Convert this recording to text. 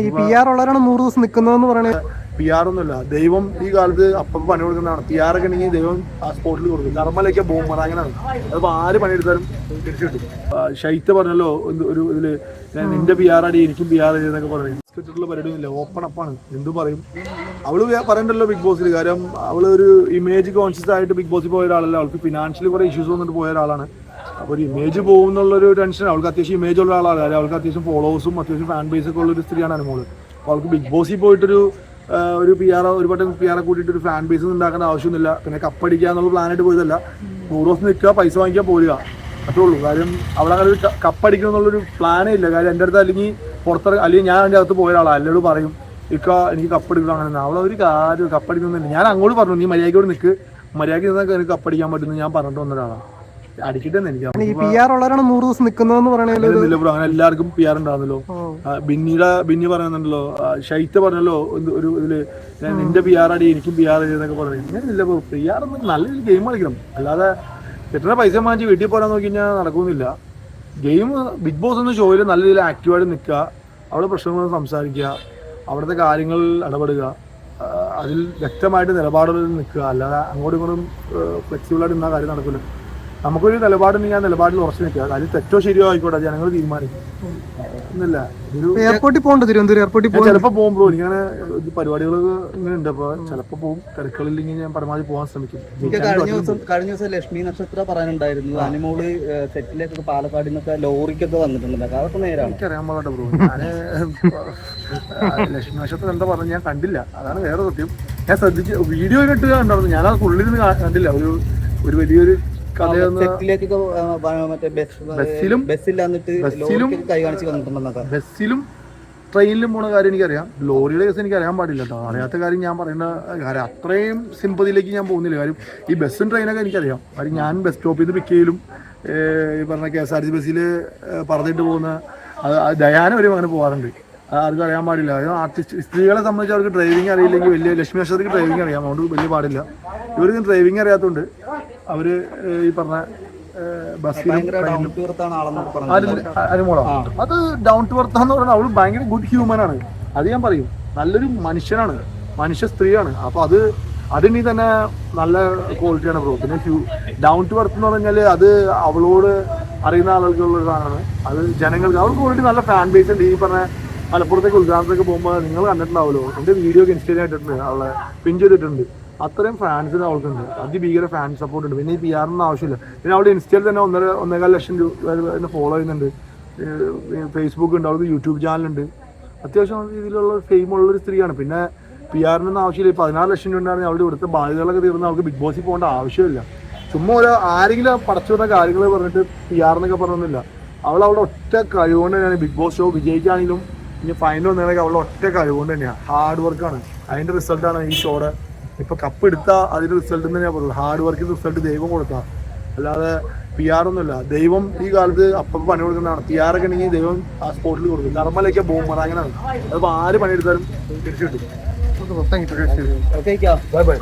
ഈ P R ഉള്ളവരാണ് നൂറ് ദിവസം നിൽക്കുന്നതെന്ന് പറയണത് പി ആർ ഒന്നുമില്ല. ദൈവം ഈ കാലത്ത് അപ്പം പണി കൊടുക്കുന്നതാണ്. പി ആർ ഒക്കെ ഉണ്ടെങ്കിൽ ദൈവം ആ സ്പോട്ടിൽ കൊടുക്കും. കർമ്മലൊക്കെ ബോംബർ അങ്ങനെയാണ് അതിപ്പോ ആര് പണിയെടുത്താലും തിരിച്ചു കിട്ടും. ഷൈത്ത് പറഞ്ഞല്ലോ ഒരു ഞാൻ നിന്റെ പി ആർ അടി എനിക്കും പി ആർ എന്നൊക്കെ പറഞ്ഞു സ്ക്രിപ്റ്റുള്ള പരിപാടിയൊന്നുമില്ല. ഓപ്പൺ അപ്പാണ് എന്തു പറയും? അവൾ പറയണ്ടല്ലോ ബിഗ് ബോസിൽ കാരണം അവൾ ഒരു ഇമേജ് കോൺഷ്യസ് ആയിട്ട് ബിഗ് ബോസിൽ പോയ ഒരാളല്ല. അവൾക്ക് ഫിനാൻഷ്യലി കുറെ ഇഷ്യൂസ് വന്നിട്ട് പോയ ഒരാളാണ്. അപ്പോൾ ഒരു ഇമേജ് പോകും എന്നുള്ളൊരു ടെൻഷൻ അവൾക്ക് അത്യാവശ്യം ഇമേജ് ഉള്ള ആളാണ്. അവൾക്ക് അത്യാവശ്യം ഫോളോവേഴ്സും അത്യാവശ്യം ഫാൻ ബേസ് ഒക്കെ ഉള്ള ഒരു സ്ത്രീയാണ് അനുമോൾ അപ്പോൾ അവൾക്ക് ബിഗ് ബോസിൽ പോയിട്ടൊരു ഒരു പി ആർ ഒരു വട്ടം പി ആറെ കൂട്ടിയിട്ട് ഒരു ഫാൻ ബേസ് ഉണ്ടാക്കേണ്ട ആവശ്യമൊന്നുമില്ല. പിന്നെ കപ്പടിക്കുക എന്നുള്ള പ്ലാനായിട്ട് പോയതല്ല. നൂറ് ദിവസം നിൽക്കുക പൈസ വാങ്ങിക്കുക പോരുക. അത്രേ ഉള്ളൂ. കാര്യം അവിടെ അങ്ങനെ ഒരു കപ്പടിക്കണം എന്നുള്ളൊരു പ്ലാനേ ഇല്ല. കാര്യം എന്റെ അടുത്ത് അല്ലെങ്കിൽ പുറത്ത് അല്ലെങ്കിൽ ഞാൻ അതിന്റെ അകത്ത് പോയ ആളാണ് എന്നോട് പറയും ഇക്ക എനിക്ക് കപ്പടിക്കണം അങ്ങനെ അവിടെ ഒരു കാര്യം കപ്പടിക്കുന്നില്ല ഞാൻ അങ്ങോട്ട് പറഞ്ഞു നീ മര്യാദയ്ക്കോട് നിൽക്ക്. മര്യാദയ്ക്ക് നിന്നാൽ എനിക്ക് കപ്പടിക്കാൻ പറ്റുന്നു ഞാൻ പറഞ്ഞിട്ട് വന്ന ഒരാളാണ് അടിക്കട്ടെ എനിക്ക് ഈ പി ആർ ഉള്ളവരാണ് നൂറ് ദിവസം നിൽക്കുന്നതെന്ന് പറയണത് അങ്ങനെയൊന്നുമില്ല ബ്രോ. അങ്ങനെ എല്ലാവർക്കും പി ആർ ഉണ്ടാവുന്നല്ലോ. ആ, ബിന്നിയുടെ ബിന്നി പറയുന്നുണ്ടല്ലോ ഷൈത്ത് പറഞ്ഞല്ലോ ഒരു ഇതിൽ നിന്റെ പി ആർ അടി എനിക്കും പി ആർ എന്നൊക്കെ പറഞ്ഞു. അങ്ങനെയില്ല ബ്രോ. പി ആർ നല്ലൊരു നല്ല രീതിയിൽ ഗെയിം കളിക്കണം. അല്ലാതെ എത്ര പൈസ വാങ്ങിച്ച് വീട്ടിൽ പോരാൻ നോക്കി കഴിഞ്ഞാൽ നടക്കുന്നില്ല. ഗെയിം ബിഗ് ബോസ് എന്ന ഷോയിൽ നല്ല രീതിയിൽ ആക്റ്റീവായിട്ട് നിൽക്കുക അവിടെ പ്രശ്നങ്ങൾ സംസാരിക്കുക അവിടുത്തെ കാര്യങ്ങൾ ഇടപെടുക അതിൽ വ്യക്തമായിട്ട് നിലപാടുകളിൽ നിൽക്കുക. അല്ലാതെ അങ്ങോട്ടും ഇങ്ങോട്ടും ഫ്ലെക്സിബിളായിട്ട് നിന്നാൽ കാര്യം നടക്കില്ല നമുക്കൊരു നിലപാടുണ്ടെങ്കിൽ ആ നിലപാടിൽ ഉറച്ചു നിൽക്കുക. അതിൽ തെറ്റോ ശരിയോ ആയിക്കോട്ടെ ജനങ്ങൾ തീരുമാനിക്കും. ഒന്നുമില്ല എയർപോർട്ടിൽ പോകണ്ട തിരുവനന്തപുരം എയർപോർട്ടിൽ ഞാൻ ചിലപ്പോ പോകും ബ്രോ. എനിക്കങ്ങനെ പരിപാടികൾ ഇങ്ങനെ ഉണ്ട്. അപ്പൊ ചിലപ്പോ പോകും. തിരക്കുകളില്ലെങ്കിൽ ഞാൻ പരമാവധി പോകാൻ ശ്രമിക്കും. കഴിഞ്ഞ ദിവസം കഴിഞ്ഞ ദിവസം ലക്ഷ്മി നക്ഷത്ര പറയാനുണ്ടായിരുന്നു. അനിമോൾ സെറ്റിലേക്കൊക്കെ പാലക്കാട് നിന്നൊക്കെ ലോറിക്കൊക്കെ വന്നിട്ടുണ്ട് അതൊക്കെ നേരാണ്. എനിക്കറിയാൻ പാടില്ല ബ്രോ. ഞാൻ ലക്ഷ്മി നക്ഷത്രം എന്താ പറഞ്ഞത് ഞാൻ കണ്ടില്ല. അതാണ് വേറെ സത്യം. ഞാൻ ശ്രദ്ധിച്ച് വീഡിയോ കിട്ടുക ഉണ്ടായിരുന്നു ഞാൻ ആ ഉള്ളിൽ കണ്ടില്ല. ഒരു ഒരു വലിയൊരു സെറ്റിലേക്കൊക്കെ മറ്റേ ബസ്സിലും കൈ കാണിച്ച് വന്നിട്ടുണ്ടെന്നൊക്കെ ബസ്സിലും ട്രെയിനിലും പോണ കാര്യം എനിക്കറിയാം. ലോറിയുടെ കേസ് എനിക്ക് അറിയാൻ പാടില്ല കേട്ടോ. അറിയാത്ത കാര്യം ഞാൻ പറയുന്ന കാര്യം അത്രയും സിമ്പതിയിലേക്ക് ഞാൻ പോകുന്നില്ല. കാര്യം ഈ ബസ്സും ട്രെയിനൊക്കെ എനിക്കറിയാം. കാര്യം ഞാൻ ബസ് സ്റ്റോപ്പിൽ നിന്ന് പിക്ക് ചെയ്യലും ഈ പറഞ്ഞ K S R T C ബസ്സിൽ പറഞ്ഞിട്ട് പോകുന്ന അത് ദയാന വരെയും അങ്ങനെ പോകാറുണ്ട് ആർക്കും അറിയാൻ പാടില്ല. ആർട്ടിസ്റ്റ് സ്ത്രീകളെ സംബന്ധിച്ച് അവർക്ക് ഡ്രൈവിംഗ് അറിയില്ലെങ്കിൽ വലിയ ലക്ഷ്മി അശ്വതിക്ക് ഡ്രൈവിംഗ് അറിയാം. അതുകൊണ്ട് വലിയ പാടില്ല. ഇവർക്ക് ഡ്രൈവിംഗ് അറിയാത്തതുകൊണ്ട് അവർ ഈ പറഞ്ഞ അരിമോളോ? അത് ഡൗൺ ടു വർത്ത് എന്ന് പറഞ്ഞാൽ അവൾ ഭയങ്കര ഗുഡ് ഹ്യൂമൻ ആണ്. അത് ഞാൻ പറയും. നല്ലൊരു മനുഷ്യനാണ്. മനുഷ്യ സ്ത്രീയാണ്. അപ്പൊ അത് അതിനി തന്നെ നല്ല ക്വാളിറ്റിയാണ് ബ്രോ പിന്നെ ഡൗൺ ടു വർത്ത് എന്ന് പറഞ്ഞാൽ അത് അവളോട് അറിയുന്ന ആളുകൾക്കുള്ള ഒരാളാണ് സാധനമാണ്. അത് ജനങ്ങൾക്ക് അവൾക്ക് ഓൾറെഡി നല്ല ഫാൻ ബേസ് ഉണ്ട്. ഈ പറഞ്ഞ മലപ്പുറത്തേക്ക് ഉദ്ഘാടനത്തിലേക്ക് പോകുമ്പോൾ നിങ്ങൾ കണ്ടിട്ടുണ്ടാവുമല്ലോ. എന്റെ വീഡിയോ ഒക്കെ ഇൻസ്റ്റയിൽ അവളെ പിൻ ചെയ്തിട്ടുണ്ട്. അത്രയും ഫാൻസിന് അവൾക്കുണ്ട്. അതിഭീകര ഫാൻ സപ്പോർട്ട് ഉണ്ട്. പിന്നെ ഈ പി ആറിന് ആവശ്യമില്ല. പിന്നെ അവളുടെ ഇൻസ്റ്റയിൽ തന്നെ ഒന്നര ഒന്നേകാൽ ലക്ഷം രൂപ ഫോളോ ചെയ്യുന്നുണ്ട്. ഫേസ്ബുക്ക് ഉണ്ട് അവൾക്ക് യൂട്യൂബ് ചാനലുണ്ട് അത്യാവശ്യം രീതിയിലുള്ള ഫെയിം ഉള്ള ഒരു സ്ത്രീയാണ്. പിന്നെ പി ആറിനൊന്നും ആവശ്യമില്ല. പതിനാറ് ലക്ഷം രൂപ ഉണ്ടായിരുന്നെങ്കിൽ അവളുടെ ഇവിടുത്തെ ബാധ്യതകളൊക്കെ തീർന്ന് അവൾക്ക് ബിഗ് ബോസിൽ പോകേണ്ട ആവശ്യമില്ല. ചുമ്മാ ഒരു ആരെങ്കിലും പടച്ചു വന്ന കാര്യങ്ങൾ പറഞ്ഞിട്ട് പി ആറിനൊക്കെ പറഞ്ഞൊന്നുമില്ല. അവൾ അവളുടെ ഒറ്റ കഴിവുകൊണ്ട് തന്നെയാണ്. ബിഗ് ബോസ് ഷോ വിജയിക്കുകയാണെങ്കിലും ഇനി ഫൈനൽ വന്നതിനൊക്കെ അവളുടെ ഒറ്റ കഴിവുകൊണ്ട് തന്നെയാണ്. ഹാർഡ് വർക്കാണ് അതിന്റെ റിസൾട്ടാണ് ഈ ഷോയുടെ ഇപ്പൊ കപ്പ് എടുത്താൽ അതിന്റെ റിസൾട്ട് തന്നെ ഞാൻ പറയുള്ളൂ ഹാർഡ് വർക്കിന്റെ റിസൾട്ട് ദൈവം കൊടുത്താ. അല്ലാതെ പി ആർ ഒന്നുമില്ല. ദൈവം ഈ കാലത്ത് അപ്പം പണി കൊടുക്കുന്നതാണ്. പി ആർ ഒക്കെ ഉണ്ടെങ്കിൽ ദൈവം ആ സ്പോട്ടിൽ കൊടുക്കും. കർമ്മലൊക്കെ ബോംബർ അങ്ങനെയാണ് അതിപ്പോ ആര് പണിയെടുത്താലും തിരിച്ചു കിട്ടും. Okay bye bye